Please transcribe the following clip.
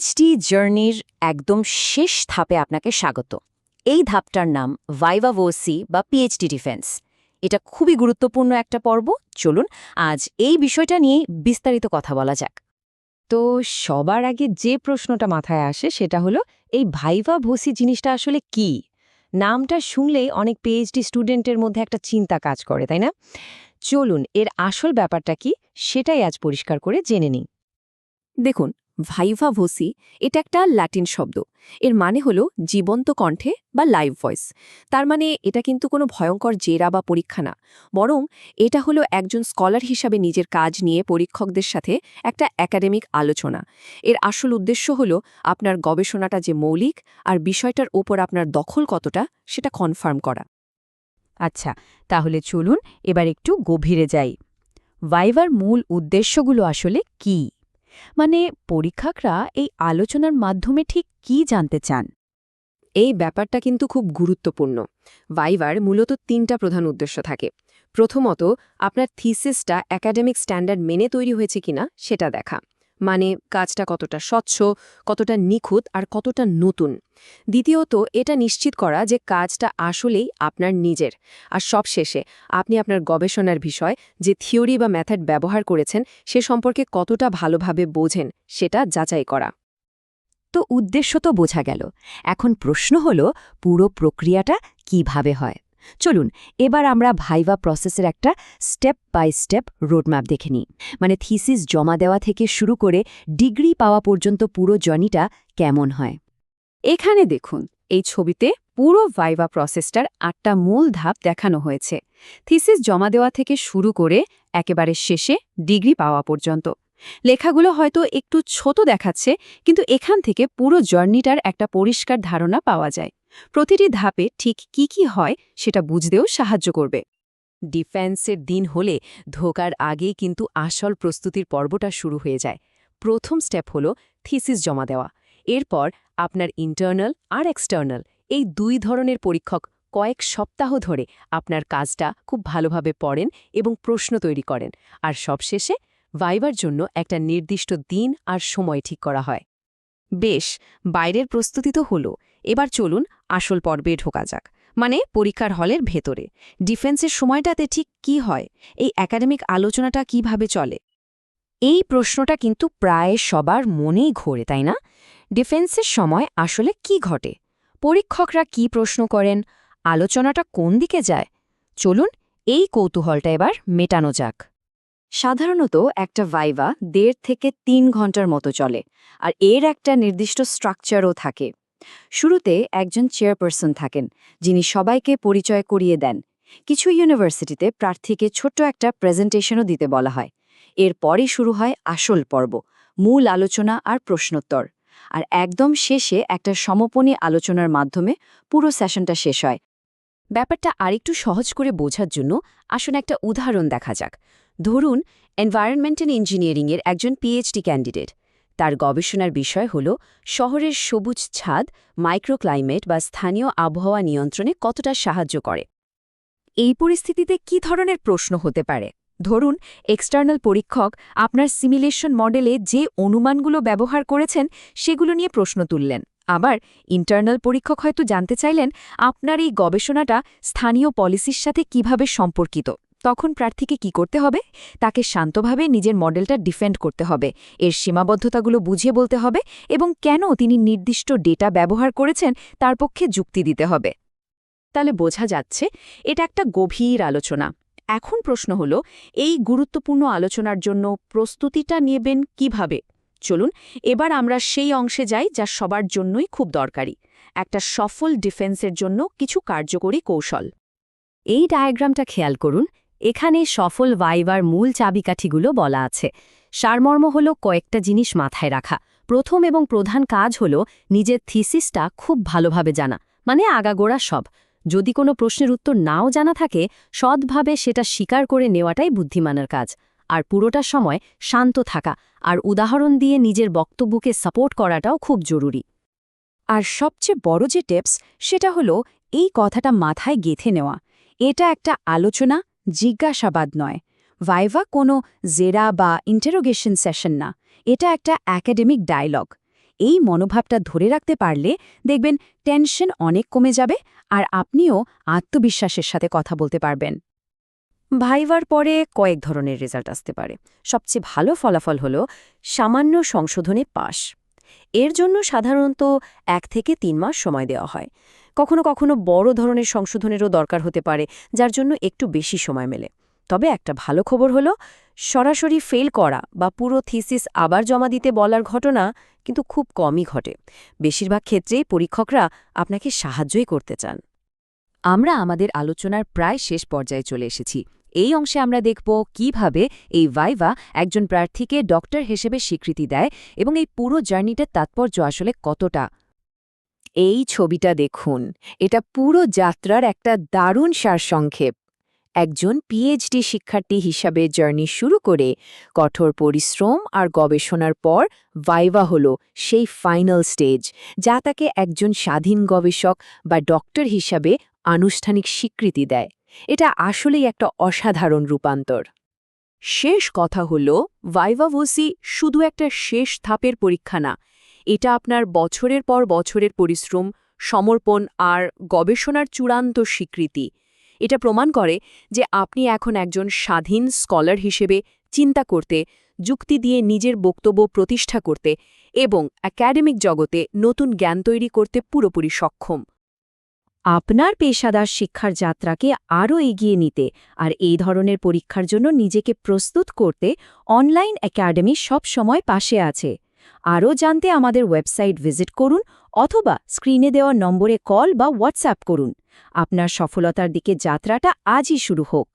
PhD জার্নির একদম শেষ ধাপে আপনাকে স্বাগত। এই ধাপটার নাম ভাইভাভোসি বা পিএইচডি ডিফেন্স এটা খুবই গুরুত্বপূর্ণ একটা পর্ব। চলুন আজ এই বিষয়টা নিয়ে বিস্তারিত কথা বলা যাক। তো সবার আগে যে প্রশ্নটা মাথায় আসে সেটা হলো, এই ভাইভা ভোসি জিনিসটা আসলে কি? নামটা শুনলেই অনেক পিএইচডি স্টুডেন্টের মধ্যে একটা চিন্তা কাজ করে, তাই না? চলুন, এর আসল ব্যাপারটা কি সেটাই আজ পরিষ্কার করে জেনে নিই। দেখুন ভাইভা ভোসি, এটা একটা ল্যাটিন শব্দ। এর মানে হলো জীবন্ত কণ্ঠে বা লাইভ ভয়েস তার মানে এটা কিন্তু কোনো ভয়ঙ্কর জেরা বা পরীক্ষা না। বরং এটা হলো একজন স্কলার হিসাবে নিজের কাজ নিয়ে পরীক্ষকদের সাথে একটা একাডেমিক আলোচনা। এর আসল উদ্দেশ্য হলো আপনার গবেষণাটা যে মৌলিক আর বিষয়টার ওপর আপনার দখল কতটা, সেটা কনফার্ম করা। আচ্ছা তাহলে চলুন এবার একটু গভীরে যাই। ভাইভার মূল উদ্দেশ্যগুলো আসলে কি? মানে পরীক্ষকরা এই আলোচনার মাধ্যমে ঠিক কি জানতে চান? এই ব্যাপারটা কিন্তু খুব গুরুত্বপূর্ণ। ভাইভার মূলত তিনটা প্রধান উদ্দেশ্য থাকে। প্রথমত, আপনার থিসিসটা একাডেমিক স্ট্যান্ডার্ড মেনে তৈরি হয়েছে কিনা সেটা দেখা। মানে কাজটা কতটা স্বচ্ছ, কতটা নিখুঁত আর কতটা নতুন। দ্বিতীয়ত, এটা নিশ্চিত করা যে কাজটা আসলেই আপনার নিজের। আর সবশেষে, আপনি আপনার গবেষণার বিষয়, যে থিওরি বা মেথড ব্যবহার করেছেন, সে সম্পর্কে কতটা ভালোভাবে বোঝেন, সেটা যাচাই করা। তো উদ্দেশ্য তো বোঝা গেল। এখন প্রশ্ন হল, পুরো প্রক্রিয়াটা কীভাবে হয়? চলুন, এবার আমরা ভাইভা প্রসেসের একটা স্টেপ বাই স্টেপ রোডম্যাপ দেখে নিই। মানে থিসিস জমা দেওয়া থেকে শুরু করে ডিগ্রি পাওয়া পর্যন্ত পুরো জর্নিটা কেমন হয়। এখানে দেখুন, এই ছবিতে পুরো ভাইভা প্রসেসটার আটটা মূল ধাপ দেখানো হয়েছে। থিসিস জমা দেওয়া থেকে শুরু করে একেবারে শেষে ডিগ্রি পাওয়া পর্যন্ত। লেখাগুলো হয়তো একটু ছোট দেখাচ্ছে, কিন্তু এখান থেকে পুরো জার্নিটার একটা পরিষ্কার ধারণা পাওয়া যায়। প্রতিটি ধাপে ঠিক কি কি হয় সেটা বুঝতেও সাহায্য করবে। ডিফেন্সের দিন হলে ধোকার আগেই কিন্তু আসল প্রস্তুতির পর্বটা শুরু হয়ে যায়। প্রথম স্টেপ হল থিসিস জমা দেওয়া। এরপর আপনার ইন্টারনাল আর এক্সটার্নাল, এই দুই ধরনের পরীক্ষক কয়েক সপ্তাহ ধরে আপনার কাজটা খুব ভালোভাবে পড়েন এবং প্রশ্ন তৈরি করেন। আর সবশেষে ভাইবার জন্য একটা নির্দিষ্ট দিন আর সময় ঠিক করা হয়। বেশ, বাইরের প্রস্তুতি তো হলো। এবার চলুন আসল পর্বে ঢোকা যাক। মানে পরীক্ষার হলের ভেতরে। ডিফেন্সের সময়টাতে ঠিক কি হয়? এই একাডেমিক আলোচনাটা কীভাবে চলে? এই প্রশ্নটা কিন্তু প্রায় সবার মনেই ঘোরে, তাই না? ডিফেন্সের সময় আসলে কি ঘটে? পরীক্ষকরা কি প্রশ্ন করেন? আলোচনাটা কোন দিকে যায়? চলুন এই কৌতূহলটা এবার মেটানো যাক। সাধারণত একটা ভাইভা দেড় থেকে তিন ঘণ্টার মতো চলে, আর এর একটা নির্দিষ্ট স্ট্রাকচারও থাকে। শুরুতে একজন চেয়ারপারসন থাকেন, যিনি সবাইকে পরিচয় করিয়ে দেন। কিছু ইউনিভার্সিটিতে প্রার্থীকে ছোট্ট একটা প্রেজেন্টেশনও দিতে বলা হয়। এরপরই শুরু হয় আসল পর্ব, মূল আলোচনা আর প্রশ্নোত্তর। আর একদম শেষে একটা সমপনী আলোচনার মাধ্যমে পুরো সেশনটা শেষ হয়। ব্যাপারটা আরেকটু সহজ করে বোঝার জন্য আসুন একটা উদাহরণ দেখা যাক। ধরুন, এনভায়রনমেন্টাল ইঞ্জিনিয়ারিংয়ের একজন পিএইচডি ক্যান্ডিডেট। তার গবেষণার বিষয় হল শহরের সবুজ ছাদ মাইক্রোক্লাইমেট বা স্থানীয় আবহাওয়া নিয়ন্ত্রণে কতটা সাহায্য করে। এই পরিস্থিতিতে কি ধরনের প্রশ্ন হতে পারে? ধরুন এক্সটার্নাল পরীক্ষক আপনার সিমিলেশন মডেলে যে অনুমানগুলো ব্যবহার করেছেন, সেগুলো নিয়ে প্রশ্ন তুললেন। আবার ইন্টারনাল পরীক্ষক হয়তো জানতে চাইলেন, আপনার এই গবেষণাটা স্থানীয় পলিসির সাথে কীভাবে সম্পর্কিত? তখন প্রার্থীকে কি করতে হবে? তাকে শান্তভাবে নিজের মডেলটা ডিফেন্ড করতে হবে। এর সীমাবদ্ধতাগুলো বুঝিয়ে বলতে হবে এবং কেন তিনি নির্দিষ্ট ডেটা ব্যবহার করেছেন তার পক্ষে যুক্তি দিতে হবে। তাহলে বোঝা যাচ্ছে এটা একটা গভীর আলোচনা। এখন প্রশ্ন হল, এই গুরুত্বপূর্ণ আলোচনার জন্য প্রস্তুতিটা নেবেন কীভাবে? চলুন, এবার আমরা সেই অংশে যাই যা সবার জন্যই খুব দরকারি। একটা সফল ডিফেন্সের জন্য কিছু কার্যকরী কৌশল। এই ডায়াগ্রামটা খেয়াল করুন এখানে সফল ভাইবার মূল চাবিকাঠিগুলো বলা আছে। সারমর্ম হল কয়েকটা জিনিস মাথায় রাখা। প্রথম এবং প্রধান কাজ হল নিজের থিসিসটা খুব ভালোভাবে জানা মানে আগাগোড়া সব। যদি কোনো প্রশ্নের উত্তর নাও জানা থাকে, সৎভাবে সেটা স্বীকার করে নেওয়াটাই বুদ্ধিমানের কাজ। আর পুরোটা সময় শান্ত থাকা আর উদাহরণ দিয়ে নিজের বক্তব্যকে সাপোর্ট করাটাও খুব জরুরি। আর সবচেয়ে বড় যে টেপস, সেটা হলো এই কথাটা মাথায় গেথে নেওয়া। এটা একটা আলোচনা জিজ্ঞাসাবাদ নয়। ভাইভা কোনো জেরা বা ইন্টারোগেশন সেশন না। এটা একটা একাডেমিক ডায়লগ এই মনোভাবটা ধরে রাখতে পারলে দেখবেন টেনশন অনেক কমে যাবে আর আপনিও আত্মবিশ্বাসের সাথে কথা বলতে পারবেন। ভাইভার পরে কয়েক ধরনের রেজাল্ট আসতে পারে। সবচেয়ে ভালো ফলাফল হল সামান্য সংশোধনে পাশ। এর জন্য সাধারণত এক থেকে তিন মাস সময় দেওয়া হয়। কখনো কখনো বড় ধরনের সংশোধনেরও দরকার হতে পারে, যার জন্য একটু বেশি সময় মেলে। তবে একটা ভালো খবর হলো, সরাসরি ফেল করা বা পুরো থিসিস আবার জমা দিতে বলার ঘটনা কিন্তু খুব কমই ঘটে। বেশিরভাগ ক্ষেত্রেই পরীক্ষকরা আপনাকে সাহায্যই করতে চান। আমরা আমাদের আলোচনার প্রায় শেষ পর্যায়ে চলে এসেছি। এই অংশে আমরা দেখব কীভাবে এই ভাইভা একজন প্রার্থীকে ডক্টর হিসেবে স্বীকৃতি দেয় এবং এই পুরো জার্নিটার তাৎপর্য আসলে কতটা এই ছবিটা দেখুন। এটা পুরো যাত্রার একটা দারুণ সারসংক্ষেপ। একজন পিএইচডি শিক্ষার্থী হিসাবে জার্নি শুরু করে কঠোর পরিশ্রম আর গবেষণার পর ভাইভা হল সেই ফাইনাল স্টেজ, যা তাকে একজন স্বাধীন গবেষক বা ডক্টর হিসাবে আনুষ্ঠানিক স্বীকৃতি দেয়। এটা আসলেই একটা অসাধারণ রূপান্তর। শেষ কথা হল ভাইভাভোসি শুধু একটা শেষ ধাপের পরীক্ষা না এটা আপনার বছরের পর বছরের পরিশ্রম, সমর্পণ আর গবেষণার চূড়ান্ত স্বীকৃতি। এটা প্রমাণ করে যে আপনি এখন একজন স্বাধীন স্কলার হিসেবে চিন্তা করতে, যুক্তি দিয়ে নিজের বক্তব্য প্রতিষ্ঠা করতে এবং একাডেমিক জগতে নতুন জ্ঞান তৈরি করতে পুরোপুরি সক্ষম। আপনার পেশাদার শিক্ষার যাত্রাকে আরও এগিয়ে নিতে আর এই ধরনের পরীক্ষার জন্য নিজেকে প্রস্তুত করতে অনলাইন একাডেমি সব সময় পাশে আছে। আরও জানতে আমাদের ওয়েবসাইট ভিজিট করুন অথবা স্ক্রিনে দেওয়া নম্বরে কল বা হোয়াটসঅ্যাপ করুন। আপনার সফলতার দিকে যাত্রাটা আজই শুরু হোক।